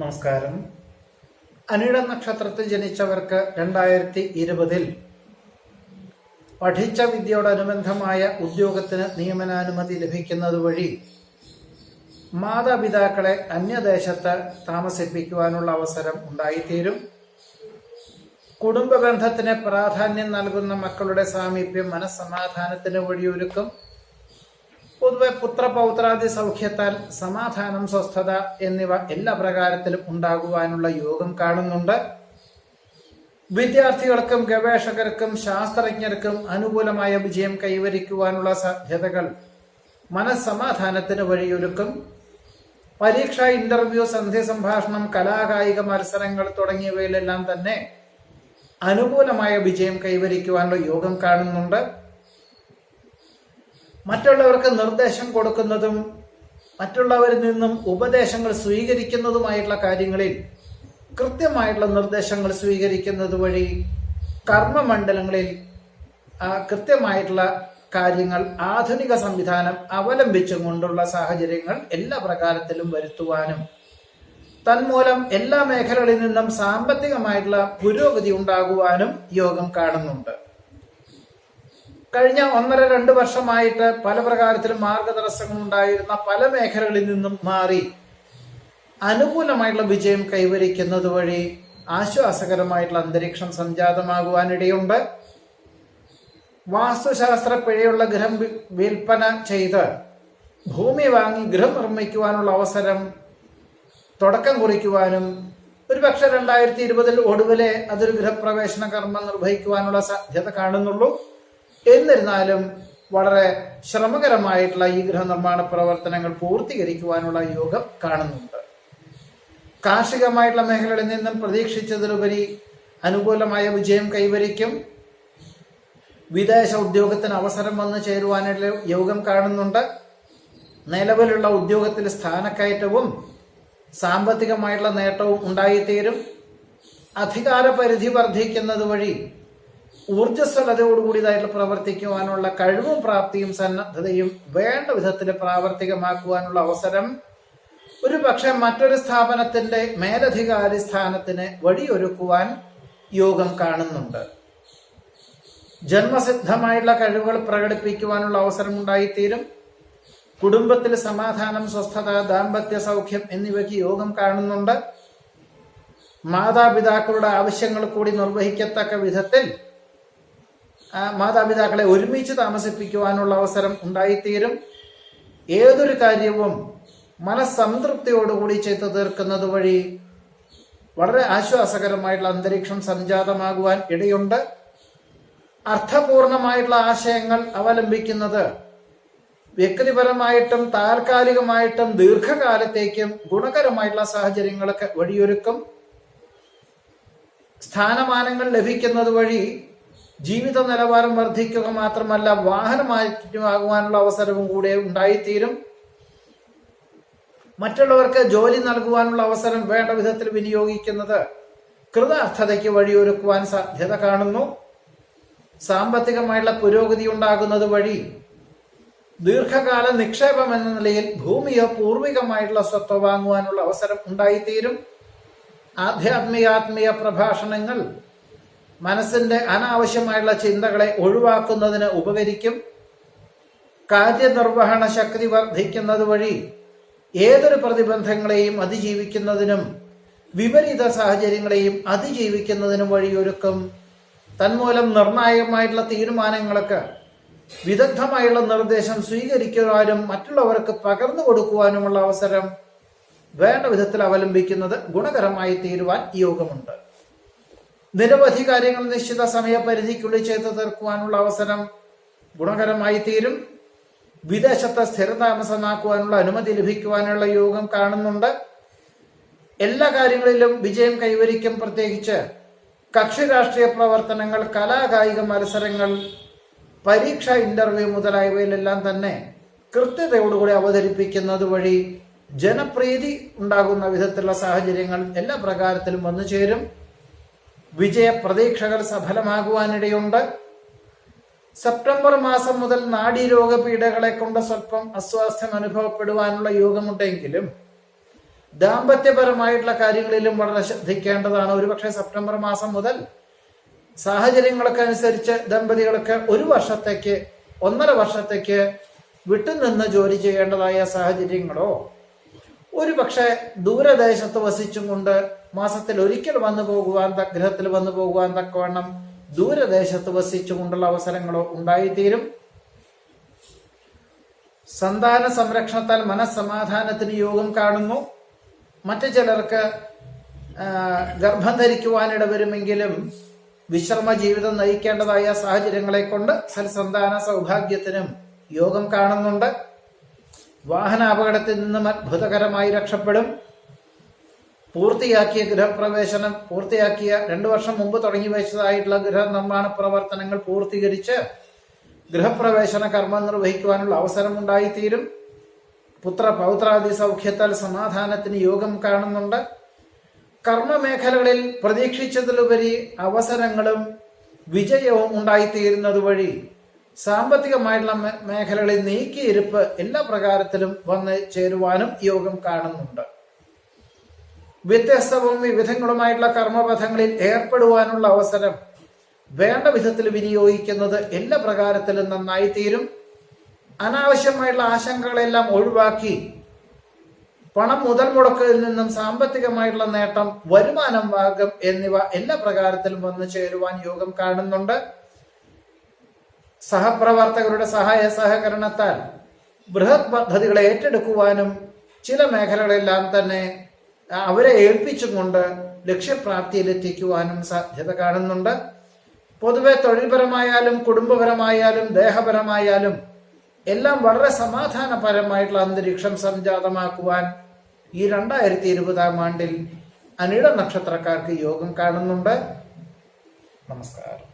നമസ്കാരം. അനിഴ നക്ഷത്രത്തിൽ ജനിച്ചവർക്ക് രണ്ടായിരത്തി ഇരുപതിൽ പഠിച്ച വിദ്യയോടനുബന്ധമായ ഉദ്യോഗത്തിന് നിയമനാനുമതി ലഭിക്കുന്നത് വഴി മാതാപിതാക്കളെ അന്യദേശത്ത് താമസിപ്പിക്കുവാനുള്ള അവസരം ഉണ്ടായിത്തീരും. കുടുംബ ബന്ധത്തിന് പ്രാധാന്യം നൽകുന്ന മക്കളുടെ സാമീപ്യം മനസ്സമാധാനത്തിന് വഴിയൊരുക്കും. പൊതുവെ പുത്രപൗത്രാദി സൗഖ്യത്താൽ സമാധാനം സ്വസ്ഥത എന്നിവ എല്ലാ പ്രകാരത്തിലും ഉണ്ടാകുവാനുള്ള യോഗം കാണുന്നുണ്ട്. വിദ്യാർത്ഥികൾക്കും ഗവേഷകർക്കും ശാസ്ത്രജ്ഞർക്കും അനുകൂലമായ വിജയം കൈവരിക്കുവാനുള്ള സാധ്യതകൾ മനസ്സമാധാനത്തിന് വഴിയൊരുക്കും. പരീക്ഷ ഇന്റർവ്യൂ സന്ധ്യ സംഭാഷണം കലാകായിക മത്സരങ്ങൾ തുടങ്ങിയവയിലെല്ലാം തന്നെ അനുകൂലമായ വിജയം കൈവരിക്കുവാനുള്ള യോഗം കാണുന്നുണ്ട്. മറ്റുള്ളവർക്ക് നിർദ്ദേശം കൊടുക്കുന്നതും മറ്റുള്ളവരിൽ നിന്നും ഉപദേശങ്ങൾ സ്വീകരിക്കുന്നതുമായിട്ടുള്ള കാര്യങ്ങളിൽ കൃത്യമായിട്ടുള്ള നിർദ്ദേശങ്ങൾ സ്വീകരിക്കുന്നത് വഴി കർമ്മമണ്ഡലങ്ങളിൽ കൃത്യമായിട്ടുള്ള കാര്യങ്ങൾ ആധുനിക സംവിധാനം അവലംബിച്ചും കൊണ്ടുള്ള സാഹചര്യങ്ങൾ എല്ലാ പ്രകാരത്തിലും വരുത്തുവാനും തന്മൂലം എല്ലാ മേഖലകളിൽ നിന്നും സാമ്പത്തികമായിട്ടുള്ള പുരോഗതി ഉണ്ടാകുവാനും യോഗം കാണുന്നുണ്ട്. കഴിഞ്ഞ ഒന്നര രണ്ട് വർഷമായിട്ട് പല പ്രകാരത്തിലും മാർഗതടസ്സങ്ങൾ ഉണ്ടായിരുന്ന പല മേഖലകളിൽ നിന്നും മാറി അനുകൂലമായിട്ടുള്ള വിജയം കൈവരിക്കുന്നത് വഴി ആശ്വാസകരമായിട്ടുള്ള അന്തരീക്ഷം സംജാതമാകുവാനിടയുണ്ട്. വാസ്തുശാസ്ത്ര പിഴയുള്ള ഗൃഹം വിൽപ്പന ചെയ്ത് ഭൂമി വാങ്ങി ഗൃഹം നിർമ്മിക്കുവാനുള്ള അവസരം തുടക്കം കുറിക്കുവാനും ഒരുപക്ഷെ രണ്ടായിരത്തി ഇരുപതിൽ ഒടുവിലെ അതൊരു ഗൃഹപ്രവേശന കർമ്മം നിർവഹിക്കുവാനുള്ള സാധ്യത കാണുന്നുള്ളൂ. എന്നിരുന്നാലും വളരെ ശ്രമകരമായിട്ടുള്ള ഈ ഗൃഹനിർമ്മാണ പ്രവർത്തനങ്ങൾ പൂർത്തീകരിക്കുവാനുള്ള യോഗം കാണുന്നുണ്ട്. കാർഷികമായിട്ടുള്ള മേഖലകളിൽ നിന്നും പ്രതീക്ഷിച്ചതിലുപരി അനുകൂലമായ വിജയം കൈവരിക്കും. വിദേശ ഉദ്യോഗത്തിന് അവസരം വന്നു ചേരുവാനുള്ള യോഗം കാണുന്നുണ്ട്. നിലവിലുള്ള ഉദ്യോഗത്തിൽ സ്ഥാനക്കയറ്റവും സാമ്പത്തികമായിട്ടുള്ള നേട്ടവും ഉണ്ടായിത്തീരും. അധികാര പരിധി വർദ്ധിക്കുന്നത് വഴി ഊർജസ്വലതയോടുകൂടിയതായിട്ട് പ്രവർത്തിക്കുവാനുള്ള കഴിവും പ്രാപ്തിയും സന്നദ്ധതയും വേണ്ട വിധത്തിൽ പ്രാവർത്തികമാക്കുവാനുള്ള അവസരം ഒരു പക്ഷെ മറ്റൊരു സ്ഥാപനത്തിന്റെ മേലധികാരി സ്ഥാനത്തിന് വഴിയൊരുക്കുവാൻ യോഗം കാണുന്നുണ്ട്. ജന്മസിദ്ധമായുള്ള കഴിവുകൾ പ്രകടിപ്പിക്കുവാനുള്ള അവസരം ഉണ്ടായിത്തീരും കുടുംബത്തിൽ സമാധാനം സ്വസ്ഥത ദാമ്പത്യ സൗഖ്യം എന്നിവയ്ക്ക് യോഗം കാണുന്നുണ്ട്. മാതാപിതാക്കളുടെ ആവശ്യങ്ങൾ കൂടി നിർവഹിക്കത്തക്ക വിധത്തിൽ മാതാപിതാക്കളെ ഒരുമിച്ച് താമസിപ്പിക്കുവാനുള്ള അവസരം ഉണ്ടായിത്തീരും. ഏതൊരു കാര്യവും മനസ്സംതൃപ്തിയോടുകൂടി ചെയ്തു തീർക്കുന്നത് വഴി വളരെ ആശ്വാസകരമായിട്ടുള്ള അന്തരീക്ഷം സംജാതമാകുവാൻ ഇടയുണ്ട്. അർത്ഥപൂർണമായിട്ടുള്ള ആശയങ്ങൾ അവലംബിക്കുന്നത് വ്യക്തിപരമായിട്ടും താൽക്കാലികമായിട്ടും ദീർഘകാലത്തേക്കും ഗുണകരമായിട്ടുള്ള സാഹചര്യങ്ങളൊക്കെ വഴിയൊരുക്കും. സ്ഥാനമാനങ്ങൾ ലഭിക്കുന്നത് വഴി ജീവിത നിലവാരം വർദ്ധിക്കുക മാത്രമല്ല വാഹനമാറ്റുമാകുവാനുള്ള അവസരവും കൂടെ ഉണ്ടായിത്തീരും. മറ്റുള്ളവർക്ക് ജോലി നൽകുവാനുള്ള അവസരം വേണ്ട വിധത്തിൽ വിനിയോഗിക്കുന്നത് കൃതാർത്ഥതയ്ക്ക് വഴിയൊരുക്കുവാൻ സാധ്യത കാണുന്നു. സാമ്പത്തികമായുള്ള പുരോഗതി ഉണ്ടാകുന്നത് വഴി ദീർഘകാല നിക്ഷേപം എന്ന നിലയിൽ ഭൂമിയോ പൂർവികമായിട്ടുള്ള സ്വത്ത് വാങ്ങുവാനുള്ള അവസരം ഉണ്ടായിത്തീരും. ആധ്യാത്മികാത്മീയ പ്രഭാഷണങ്ങൾ മനസ്സിന്റെ അനാവശ്യമായുള്ള ചിന്തകളെ ഒഴിവാക്കുന്നതിന് ഉപകരിക്കും. കാര്യനിർവഹണ ശക്തി വർദ്ധിക്കുന്നത് വഴി ഏതൊരു പ്രതിബന്ധങ്ങളെയും അതിജീവിക്കുന്നതിനും വിപരീത സാഹചര്യങ്ങളെയും അതിജീവിക്കുന്നതിനും വഴിയൊരുക്കും. തന്മൂലം നിർണായകമായിട്ടുള്ള തീരുമാനങ്ങളൊക്കെ വിദഗ്ധമായുള്ള നിർദ്ദേശം സ്വീകരിക്കുവാനും മറ്റുള്ളവർക്ക് പകർന്നു കൊടുക്കുവാനുമുള്ള അവസരം വേണ്ട വിധത്തിൽ അവലംബിക്കുന്നത് ഗുണകരമായി തീരുവാൻ യോഗമുണ്ട്. നിരവധി കാര്യങ്ങൾ നിശ്ചിത സമയപരിധിക്കുള്ളിൽ ചെയ്തു തീർക്കുവാനുള്ള അവസരം ഗുണകരമായി തീരും. വിദേശത്തെ സ്ഥിരതാമസമാക്കുവാനുള്ള അനുമതി ലഭിക്കുവാനുള്ള യോഗം കാണുന്നുണ്ട്. എല്ലാ കാര്യങ്ങളിലും വിജയം കൈവരിക്കും. പ്രത്യേകിച്ച് കക്ഷി രാഷ്ട്രീയ പ്രവർത്തനങ്ങൾ കലാകായിക മത്സരങ്ങൾ പരീക്ഷ ഇന്റർവ്യൂ മുതലായവയിലെല്ലാം തന്നെ കൃത്യതയോടുകൂടി അവതരിപ്പിക്കുന്നത് വഴി ജനപ്രീതി ഉണ്ടാകുന്ന വിധത്തിലുള്ള സാഹചര്യങ്ങൾ എല്ലാ പ്രകാരത്തിലും വന്നു ചേരും വിജയ പ്രതീക്ഷകൾ സഫലമാകുവാനിടയുണ്ട്. സെപ്റ്റംബർ മാസം മുതൽ നാഡീരോഗ പീഡകളെ കൊണ്ട് സ്വല്പം അസ്വാസ്ഥ്യം അനുഭവപ്പെടുവാനുള്ള യോഗമുണ്ടെങ്കിലും ദാമ്പത്യപരമായിട്ടുള്ള കാര്യങ്ങളിലും വളരെ ശ്രദ്ധിക്കേണ്ടതാണ്. ഒരുപക്ഷെ സെപ്റ്റംബർ മാസം മുതൽ സാഹചര്യങ്ങളൊക്കെ അനുസരിച്ച് ദമ്പതികൾക്ക് ഒരു വർഷത്തേക്ക് ഒന്നര വർഷത്തേക്ക് വിട്ടുനിന്ന് ജോലി ചെയ്യേണ്ടതായ സാഹചര്യങ്ങളോ ഒരു പക്ഷേ ദൂരദേശത്ത് വസിച്ചും കൊണ്ട് മാസത്തിൽ ഒരിക്കൽ വന്നു പോകുവാൻ ഗ്രഹത്തിൽ വന്നു പോകുവാൻ തക്കവണ്ണം ദൂരദേശത്ത് വസിച്ചുകൊണ്ടുള്ള അവസരങ്ങളോ ഉണ്ടായിത്തീരും. സന്താന സംരക്ഷണത്താൽ മനസ്സമാധാനത്തിന് യോഗം കാണുന്നു. മറ്റു ചിലർക്ക് ഗർഭം ധരിക്കുവാനിട വരുമെങ്കിലും വിശ്രമ ജീവിതം നയിക്കേണ്ടതായ സാഹചര്യങ്ങളെ കൊണ്ട് സൽസന്താന സൗഭാഗ്യത്തിനും യോഗം കാണുന്നുണ്ട്. വാഹനാപകടത്തിൽ നിന്നും അത്ഭുതകരമായി രക്ഷപ്പെടും. പൂർത്തിയാക്കിയ ഗൃഹപ്രവേശനം പൂർത്തിയാക്കിയ രണ്ടു വർഷം മുമ്പ് തുടങ്ങി വെച്ചതായിട്ടുള്ള ഗൃഹനിർമ്മാണ പ്രവർത്തനങ്ങൾ പൂർത്തീകരിച്ച് ഗൃഹപ്രവേശന കർമ്മം നിർവഹിക്കുവാനുള്ള അവസരം ഉണ്ടായിത്തീരും പുത്ര പൗത്രാദി സൗഖ്യത്താൽ സമാധാനത്തിന് യോഗം കാണുന്നുണ്ട്. കർമ്മമേഖലകളിൽ പ്രതീക്ഷിച്ചതിലുപരി അവസരങ്ങളും വിജയവും ഉണ്ടായിത്തീരുന്നത് വഴി സാമ്പത്തികമായിട്ടുള്ള മേഖലകളിൽ നീക്കിയിരുപ്പ് എല്ലാ പ്രകാരത്തിലും വന്ന് ചേരുവാനും യോഗം കാണുന്നുണ്ട്. വ്യത്യസ്തവും വിവിധങ്ങളുമായിട്ടുള്ള കർമ്മപഥങ്ങളിൽ ഏർപ്പെടുവാനുള്ള അവസരം വേണ്ട വിധത്തിൽ വിനിയോഗിക്കുന്നത് എല്ലാ പ്രകാരത്തിലും നന്നായി തീരും അനാവശ്യമായിട്ടുള്ള ആശങ്കകളെല്ലാം ഒഴിവാക്കി പണം മുതൽ മുടക്കിൽ നിന്നും സാമ്പത്തികമായിട്ടുള്ള നേട്ടം വരുമാനം ഭാഗം എന്നിവ എല്ലാ പ്രകാരത്തിലും വന്നു ചേരുവാൻ യോഗം കാണുന്നുണ്ട്. സഹപ്രവർത്തകരുടെ സഹായ സഹകരണത്താൽ ബൃഹത് പദ്ധതികളെ ഏറ്റെടുക്കുവാനും ചില മേഖലകളെല്ലാം തന്നെ അവരെ ഏൽപ്പിച്ചുകൊണ്ട് ലക്ഷ്യപ്രാപ്തിയിലെത്തിക്കുവാനും സാധ്യത കാണുന്നുണ്ട്. പൊതുവെ തൊഴിൽപരമായാലും കുടുംബപരമായാലും ദേഹപരമായാലും എല്ലാം വളരെ സമാധാനപരമായിട്ടുള്ള അന്തരീക്ഷം സംജാതമാക്കുവാൻ ഈ രണ്ടായിരത്തി ഇരുപതാം ആണ്ടിൽ അനിട നക്ഷത്രക്കാർക്ക് യോഗം കാണുന്നുണ്ട്. നമസ്കാരം.